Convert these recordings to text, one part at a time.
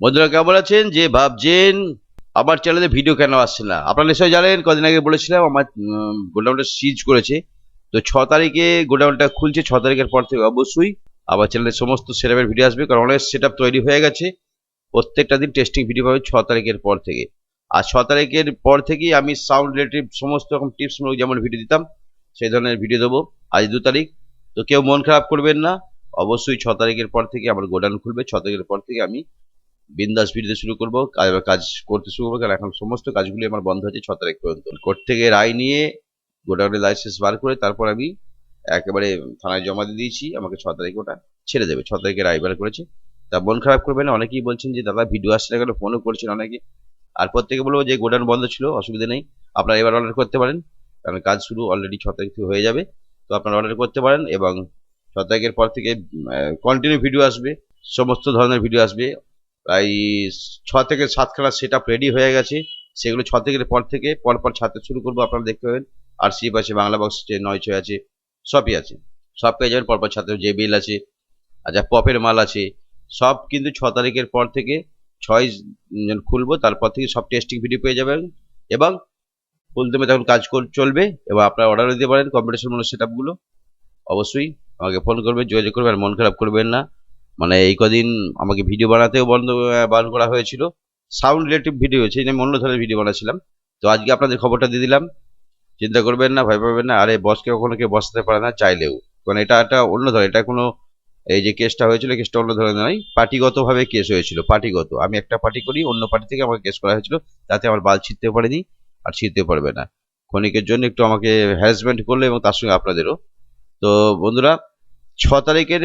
বন্ধুরা কেমন আছেন? যে ভাবছেন, আমার চ্যানেলে ভিডিও কেন আসছে না? আপনারা নিশ্চয়ই জানেন, কদিন আগে বলেছিলাম, আমার গোডাউনটা সিজ করেছে। তো ছ তারিখে গোডাউনটা খুলছে, ছ তারিখের পর থেকে অবশ্যই আমার চ্যানেলে সমস্ত সেটআপের ভিডিও আসবে, কারণ অনেক সেট তৈরি হয়ে গেছে। প্রত্যেকটা দিন টেস্টিং ভিডিও পাবে ছ তারিখের পর থেকে। আর ছ তারিখের পর থেকেই আমি সাউন্ড রিলেটিভ সমস্ত রকম টিপসমূলক যেমন ভিডিও দিতাম, সেই ধরনের ভিডিও দেবো আজ দু তারিখ। তো কেউ মন খারাপ করবেন না, অবশ্যই ছ তারিখের পর থেকে আমার গোডাউন খুলবে, ছ তারিখের পর থেকে আমি বিন্দাস ভিডিও শুরু করব, কাজ করতে শুরু করব, কারণ এখন সমস্ত কাজগুলি আমার বন্ধ আছে ছ তারিখ পর্যন্ত। কোর্ট থেকে রায় নিয়ে গোডাউনের লাইসেন্স বার করে তারপর আমি একেবারে থানায় জমা দিয়ে দিয়েছি, আমাকে ছ তারিখ ওটা ছেড়ে দেবে। ছ তারিখে রায় বার করেছে। তা মন খারাপ করবেন না, অনেকেই বলছেন যে, দাদা, ভিডিও আসছে না কেন? ফোনও করছেন অনেকে। আর প্রত্যেকে বলব যে, গোডাউন বন্ধ ছিল, অসুবিধা নেই। আপনারা এবার অর্ডার করতে পারেন। কারণ কাজ শুরু অলরেডি ছ তারিখ থেকে হয়ে যাবে। তো আপনারা অর্ডার করতে পারেন এবং ছ তারিখের পর থেকে কন্টিনিউ ভিডিও আসবে। সমস্ত ধরনের ভিডিও আসবে। প্রায় ছ থেকে সাতখানা সেট আপ রেডি হয়ে গেছে। সেগুলো ছ থেকে পর থেকে, পর পর ছাড়তে শুরু করব, আপনারা দেখতে পাবেন। আর সিপ আছে, বাংলা বক্স আছে নয় ছয় আছে, সবই আছে। সব পেয়ে যাবেন পরপর ছাত্র যে বিল আছে আচ্ছা পপের মাল আছে। সব কিন্তু ছ তারিখের পর থেকে, ছয় খুলবো, তারপর থেকে সব টেস্টিং ভিডিও পেয়ে যাবেন। এবং ফুলদমে তখন কাজ চলবে, এবং আপনারা অর্ডার দিতে পারেন কম্পিটিশন মূলক সেট অবশ্যই আমাকে ফোন করবেন, যোগাযোগ করবেন, আর মন খারাপ করবেন না। মানে এই কদিন আমাকে ভিডিও বানাতেও বন্ধ বারণ করা হয়েছিল। সাউন্ড রিলেটিভ ভিডিও হয়েছে আমি অন্য ধরনের ভিডিও বানাচ্ছিলাম তো আজকে আপনাদের খবরটা দিয়ে দিলাম। চিন্তা করবেন না, ভয় পাবেন না। আরে বসকে কখনো কেউ বসাতে পারে না, চাইলেও। কারণ এটা একটা অন্য ধরনের, এটা কোনো, এই যে কেসটা হয়েছিল কেসটা অন্য ধরনের নয়। পার্টিগতভাবে কেস হয়েছিল, পার্টিগত। আমি একটা পার্টি করি, অন্য পার্টি থেকে আমাকে কেস করা হয়েছিল। তাতে আমার বাল ছিঁড়তে পারেনি, আর ছিঁড়তে পারবে না। ক্ষণিকের জন্য একটু আমাকে হ্যারাসমেন্ট করল এবং তার সঙ্গে আপনাদেরও। তো বন্ধুরা ছ তারিখের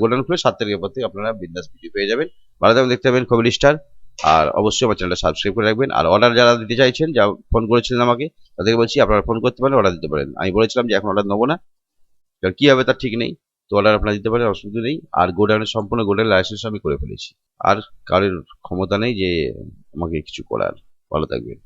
গোল্ডেন খুলে সাত তারিখের পর থেকে আপনারা বিন্দাস ভিডিও পেয়ে যাবেন। ভালো থাকবেন, দেখতে পাবেন কমেডি স্টার আর অবশ্যই আমার চ্যানেলটা সাবস্ক্রাইব করে রাখবেন। আর অর্ডার যারা দিতে চাইছেন, যা ফোন করেছিলেন আমাকে, তাদেরকে বলছি আপনারা ফোন করতে পারেন অর্ডার দিতে পারেন। আমি বলেছিলাম যে এখন অর্ডার নেব না। কারণ কী হবে তার ঠিক নেই। তো অর্ডার আপনারা দিতে পারেন, অসুবিধা নেই। আর গোডাউনের সম্পূর্ণ গোডাউনের লাইসেন্স আমি করে ফেলেছি। আর কারোর ক্ষমতা নেই যে আমাকে কিছু করার। ভালো থাকবেন।